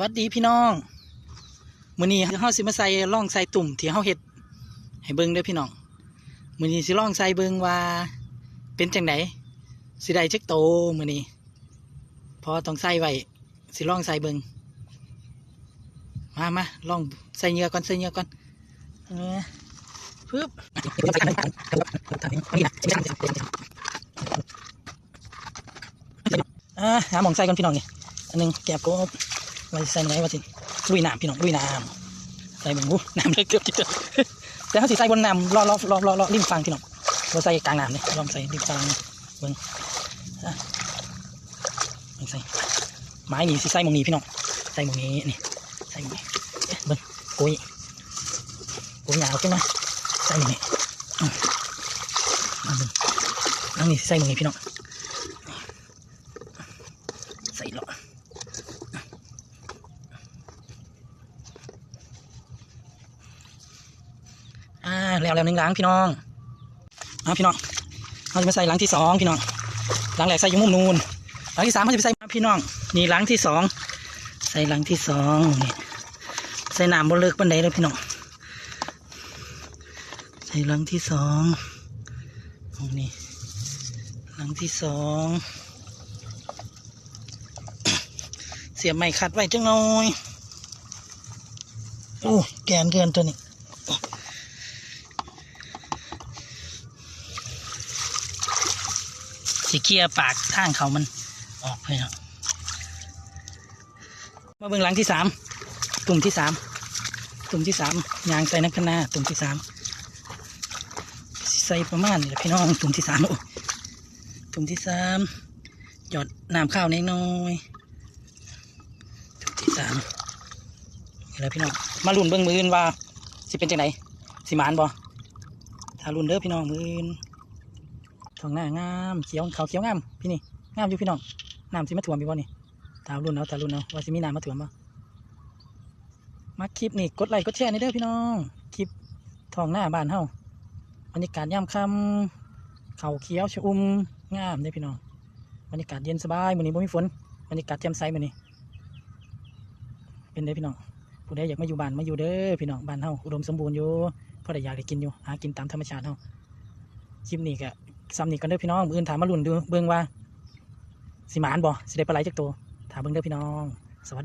วัสดีพี่น้องมื้อนี้เฮาสิมาใส่ล่องใส่ตุ่มที่เฮาเฮ็ดให้เบิ่งเด้อพี่น้องมื้อนี้สิลองใส่เบิ่งว่าเป็นจังไดสิได้จักโตมื้อนี้พอต้องใส่ไว้สิลองใส่เบิ่งมามาลองใส่เหงื่อก่อนใส่เหงื่อก่อนเออปึ๊บอ่าหาหมองใส่ก่อนพี่น้องนี่อันหนึงแกบกบ ไว้ใส่ไหนวะสิลุยน้ำพี่น้องลุยน้ำใส่เบิ่งหูน้ำเลยเกือบจิตเดียวแต่เขาสิใส่บนน้ำรอรอรอรอรอริมฟังพี่น้องเราใส่กลางน้ำเลยลองใส่ริมฟังเบิ่งอะลองใส่ไม้นี่สิใส่หมองนี้พี่น้องใส่หมองนี้นี่ใส่หมองนี้เบิ่งโกยโกยหยาวขึ้นมาใส่หมองนี้มาเบิ่งแล้วนี่ใส่หมองนี้พี่น้องใส่หลอา แล้วแล้วหนึ่งหลังพี่น้องอ่าพี่น้องเราจะมาใส่หลังที่สองพี่น้องหลังแรกใส่อยุ่มุมนูนหลังที่สามเราจะไปใส่พี่น้องนี่หลังที่สองใส่หลังที่สองนี่ใส่น้ำบนเลิกบันไดเลยพี่น้องใส่หลังที่สองตรงนี้หลังที่สองเสียบไม้ขัดไว้จังหน่อยโอ้แกนเกินตัวนี้ สีเกียปากทางเขามันออกไปเนาะมาเบื้องหลังที่สามตุ่มที่สามตุ่มที่สามยางใส่นักขนาตุ่มที่สามใส่ประมาณนี้แหละพี่น้องตุ่มที่สามโอ้ตุ่มที่สามหยอดน้ำข้าวนิดหน้อยตุ่มที่สามนี่แหละพี่น้องมาลุ่นเบื้องมืออื่นว่าสิเป็นจังไหนสิมานบ่ถ้าลุ่นเด้อพี่น้องมือน ทองหน้างามเขียวเขาเขียวงามพี่นี่งามอยู่พี่น้องน้ำสิมาถ่วมพี่บ่นี่ตามรุ่นเอาตามรุ่นเอาว่าสิมีน้ำมาถ่วมบ่มาคลิปนี่กดไลค์กดแชร์นี่เด้อพี่น้องคลิปทองหน้าบ้านเฮาบรรยากาศย่ำค่ำเขาเขียวชอุ่มงามเด้อพี่น้องบรรยากาศเย็นสบายมื้อนี้บ่มีฝนบรรยากาศแจ่มใสมื้อนี้เป็นเด้อพี่น้องผู้ใดอยากมาอยู่บ้านมาอยู่เด้อพี่น้องบ้านเฮาอุดมสมบูรณ์อยู่พอได้อยากได้กินอยู่หากินตามธรรมชาติเฮาคลิปนี้ก็ ซ้ำนี่กันเด้อพี่น้องมืออื่นถามมาลุ่นดูเบิ่งว่าสิหมานบ่สิได้ปลาไหลจากตัวถามเบิ่งเด้อพี่น้อง สวัสดี